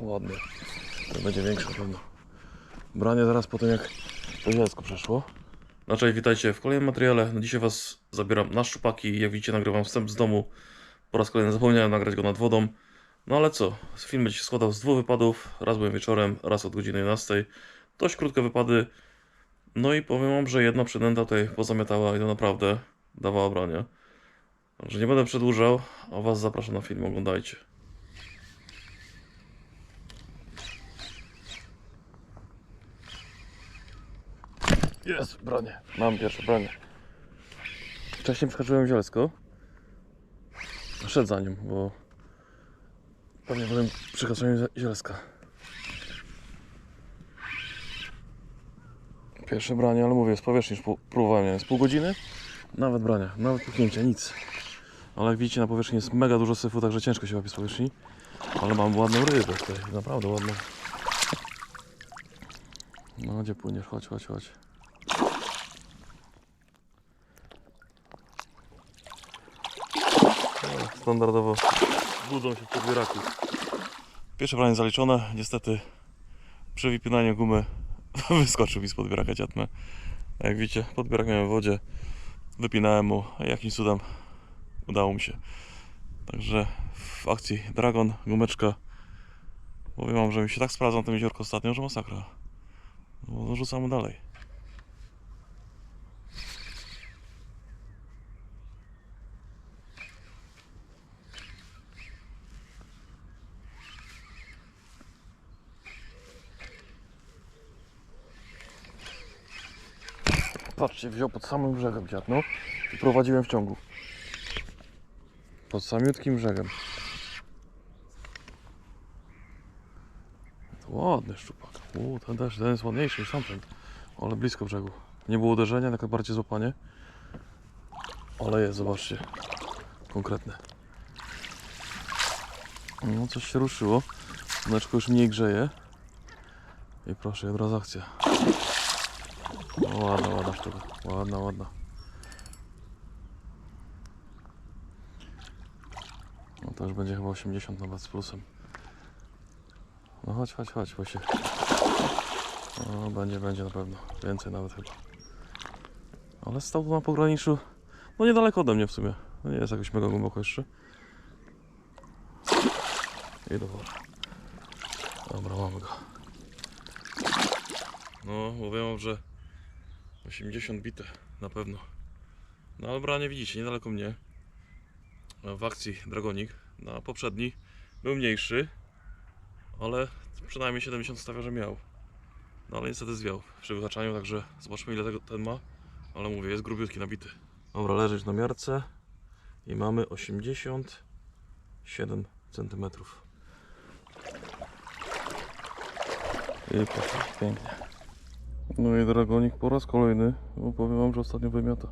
Ładnie. To będzie większe na pewno. Branie zaraz po tym jak po zielsku przeszło. No cześć, witajcie w kolejnym materiale. No dzisiaj Was zabieram na szczupaki. Jak widzicie nagrywam wstęp z domu. Po raz kolejny zapomniałem nagrać go nad wodą. No ale co, film będzie się składał z dwóch wypadów. Raz byłem wieczorem, raz od godziny 11. Dość krótkie wypady. No i powiem Wam, że jedna przynęta tutaj pozamiatała i to naprawdę dawała brania. Także nie będę przedłużał, a Was zapraszam na film, oglądajcie. Jest, branie. Mam pierwsze branie. Wcześniej przeskoczyłem zielsko. Szedł za nim, bo pewnie potem przeskoczyłem zielska. Pierwsze branie, ale mówię, z powierzchni już próbowałem, z pół godziny. Nawet brania, nawet puknięcia, nic. Ale jak widzicie na powierzchni jest mega dużo syfu, także ciężko się łapie z powierzchni. Ale mam ładną rybę tutaj, naprawdę ładną. No gdzie płyniesz? Chodź, chodź, chodź. No, Standardowo budzą się w podbieraku. Pierwsze branie zaliczone. Niestety przy wypinaniu gumy wyskoczył mi z podbieraka ciatmę. Jak widzicie, podbierak miałem w wodzie. Wypinałem mu, jakimś cudem udało mi się. Także w akcji Dragon, gumeczka. Powiem wam, że mi się tak sprawdza na tym jeziorku ostatnio, że masakra. No, rzucamy dalej. Patrzcie, wziął pod samym brzegiem dziatno i prowadziłem w ciągu. Pod samiutkim brzegiem. Ładny szczupak. U, ten też, ten jest ładniejszy niż tamten. Ale blisko brzegu. Nie było uderzenia, tylko bardziej złapanie. Ale jest, zobaczcie. Konkretne. No, coś się ruszyło. Słoneczko już mniej grzeje. I proszę, od razu akcja. No, ładna, ładna sztuka. Ładna, ładna. No to już będzie chyba 80 nawet z plusem. No chodź, chodź, chodź, bo się... No, będzie, będzie na pewno. Więcej nawet chyba. Ale stał tu na pograniczu. No niedaleko ode mnie w sumie. No nie jest jakoś mega głęboko jeszcze. I do. Dobra, mamy go. No, mówię, że 80 bite na pewno. No ale branie widzicie, niedaleko mnie. W akcji Dragonik na poprzedni był mniejszy, ale przynajmniej 70 stawia, że miał. No ale niestety zwiał przy wyhaczaniu, także zobaczmy ile tego ten ma. Ale mówię, jest grubiutki, nabity. Dobra, leżeć na miarce i mamy 87 cm. I proszę, pięknie. No i dragonik po raz kolejny, bo powiem wam, że ostatnio wymiata.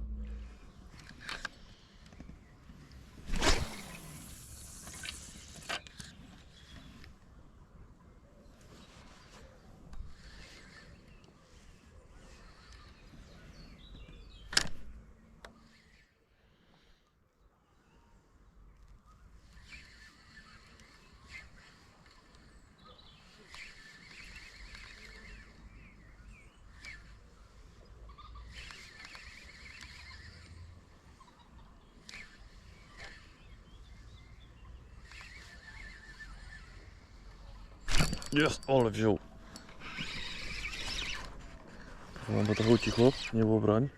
Jest, ale wziął. Mam bo trochę ucichło, nie było brań.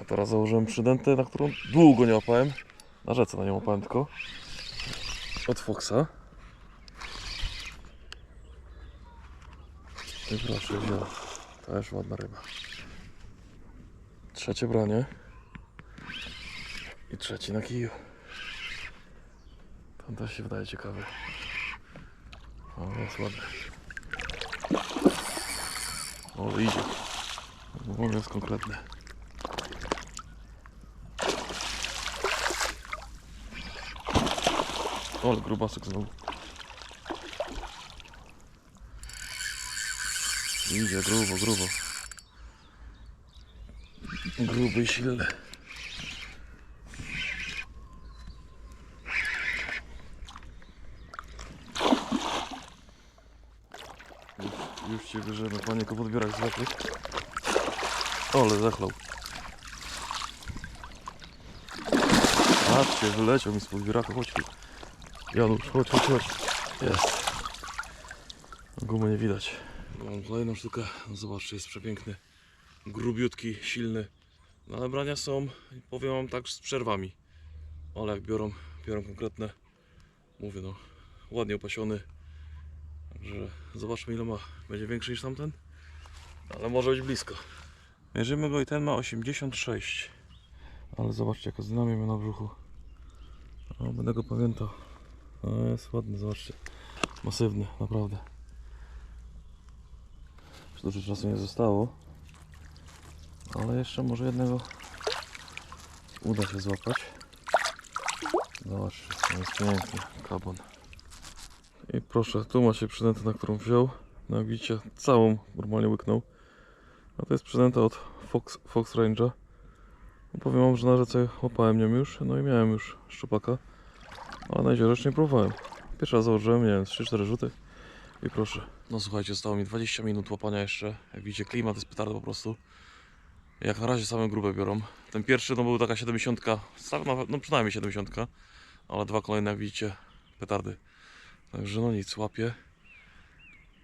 A teraz założyłem przydętę, na którą długo nie łapałem. Na rzece na nią łapałem tylko. Od Foxa. I proszę, wziął. Też ładna ryba. Trzecie branie. I trzeci na kiju. Ten też się wydaje ciekawy. O, jest ładny. O, idzie. O, jest konkretny. O, grubasek znowu. Idzie grubo, grubo. Gruby i silny. Już cię bierzemy, panie, go podbierać z lepiej. Ale zachlał. Patrzcie, wyleciał mi z podbieraka, chodź tu. Janusz, chodź, chodź, chodź. Jest. Gumy nie widać. Mam kolejną sztukę. No Zobaczcie, jest przepiękny. Grubiutki, silny. No ale brania są, powiem wam tak, z przerwami. Ale jak biorą, biorą konkretne. Mówię no, ładnie opasiony. Także zobaczmy ile ma. Będzie większy niż tamten? Ale może być blisko. Mierzymy go i ten ma 86. Ale zobaczcie jaka dynamia ma na brzuchu. O, będę go pamiętał. Jest ładny, zobaczcie. Masywny, naprawdę. Już dużo czasu nie zostało. Ale jeszcze może jednego uda się złapać. Zobaczcie, jest piękny kabon. I proszę, tu macie przynętę, na którą wziął. No jak widzicie, całą normalnie łyknął. A to jest przynęta od Fox, Fox Range'a. No powiem wam, że na rzece łapałem nią już, no i miałem już szczupaka. Ale na jeszcze nie próbowałem. Pierwszy raz założyłem, z 3-4 rzuty. I proszę. No słuchajcie, zostało mi 20 minut łapania jeszcze. Jak widzicie, klimat jest petardy po prostu. Jak na razie same grube biorą. Ten pierwszy no był taka 70, stał na- no przynajmniej 70, ale dwa kolejne jak widzicie petardy. Także no nic, łapię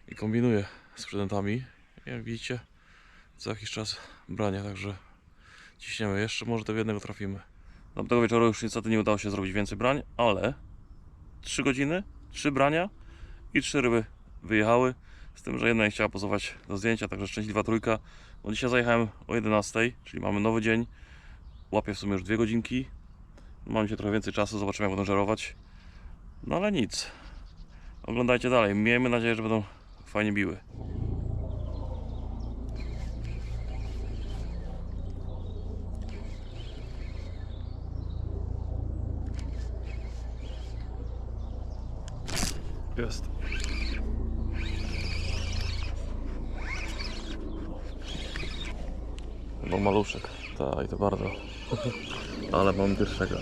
i kombinuję z przydętami. Jak widzicie, co jakiś czas brania, także ciśniemy. Jeszcze może do jednego trafimy. Tamtego wieczoru już niestety nie udało się zrobić więcej brań, ale 3 godziny, 3 brania i 3 ryby wyjechały. Z tym, że jedna nie chciała pozować do zdjęcia, także szczęśliwa trójka. Bo dzisiaj zajechałem o 11, czyli mamy nowy dzień. Łapię w sumie już 2 godzinki. Mam dzisiaj trochę więcej czasu, zobaczymy jak będą żerować. No ale nic. Oglądajcie dalej. Miejmy nadzieję, że będą fajnie biły. Jest. Chyba maluszek. Tak, i to bardzo. Ale mam pierwszego.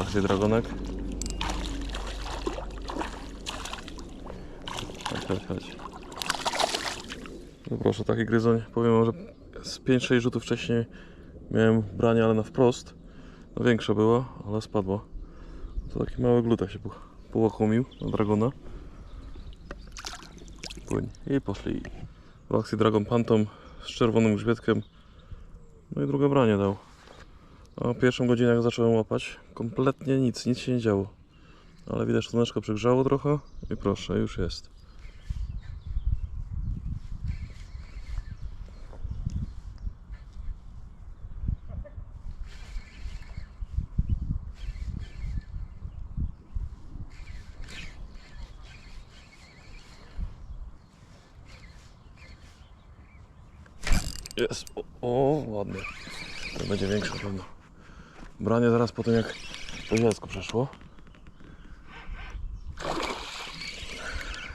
Właśnie dragonek. Chodź, chodź, chodź. No proszę, taki gryzoń. Powiem że z 5-6 rzutów wcześniej miałem branie, ale na wprost. No większa była, ale spadła. To taki mały glutek się po- połakomił na dragona. Płyń. I poszli. W akcji Dragon Phantom z czerwonym grzbietkiem. No i drugie branie dał. A pierwszą godzinę jak zacząłem łapać, kompletnie nic, nic się nie działo. Ale widać, że słoneczko przegrzało trochę i proszę, już jest. Jest. O, o ładnie. To będzie większe na pewno. Branie zaraz po tym jak po zielsku przeszło.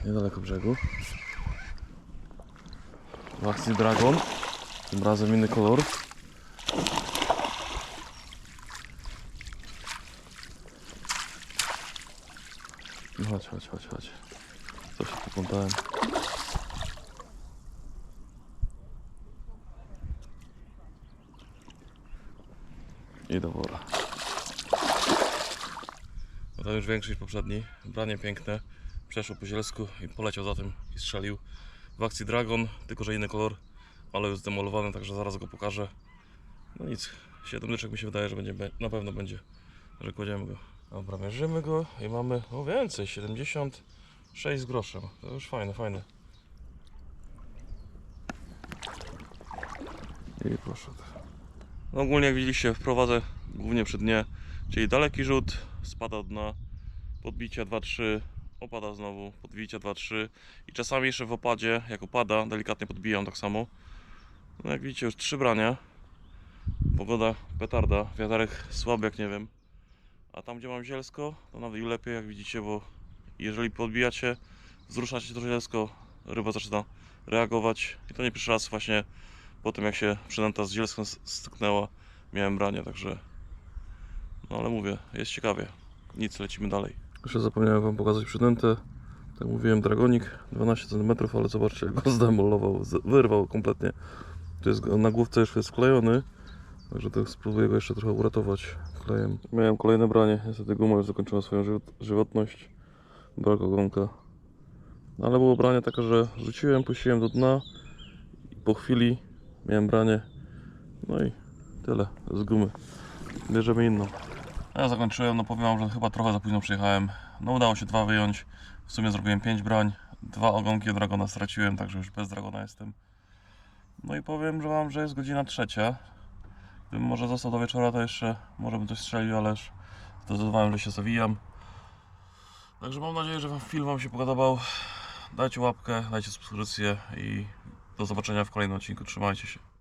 Niedaleko brzegu. W akcji Dragon. Tym razem inny kolor. No chodź, chodź, chodź, chodź. Co się poplątałem. I do wora. No to już większy niż poprzedni. Branie piękne. Przeszło po zielsku i poleciał za tym i strzelił. W akcji Dragon, tylko że inny kolor, ale już zdemolowany, także zaraz go pokażę. No nic, 7 leczek mi się wydaje, że będzie, na pewno będzie, że kładziemy go. Dobra, mierzymy go i mamy, o więcej, 76 z groszem. To już fajne, fajne. I proszę. No ogólnie jak widzieliście wprowadzę głównie przy dnie, czyli daleki rzut, spada od dna, podbicia 2-3, opada znowu, podbicia 2-3 i czasami jeszcze w opadzie, jak opada, delikatnie podbijam tak samo. No jak widzicie już trzy brania, pogoda petarda, wiatarek słaby jak nie wiem, a tam gdzie mam zielsko, to nawet i lepiej jak widzicie, bo jeżeli podbijacie, wzruszacie to zielsko, ryba zaczyna reagować. I to nie pierwszy raz właśnie po tym jak się przynęta z zielską s- styknęła, miałem branie, także no ale mówię, jest ciekawie. Nic, lecimy dalej. Jeszcze zapomniałem wam pokazać przynętę. Tak mówiłem, dragonik 12 cm, ale zobaczcie jak go zdemolował, wyrwał kompletnie. To jest, na główce już jest wklejony, także to spróbuję go jeszcze trochę uratować klejem. Miałem kolejne branie, niestety guma już zakończyła swoją żywot- żywotność. Brak ogonka. No, ale było branie takie, że rzuciłem, puściłem do dna i po chwili miałem branie. No i tyle z gumy. Bierzemy inną. Ja zakończyłem, no powiem wam, że chyba trochę za późno przyjechałem. No udało się dwa wyjąć. W sumie zrobiłem pięć brań. Dwa ogonki od dragona straciłem, także już bez dragona jestem. No i powiem, że wam, że jest godzina trzecia. Gdybym może został do wieczora, to jeszcze może bym coś strzelił, ale już zdecydowałem, że się zawijam. Także mam nadzieję, że film wam się podobał. Dajcie łapkę, dajcie subskrypcję i do zobaczenia w kolejnym odcinku. Trzymajcie się.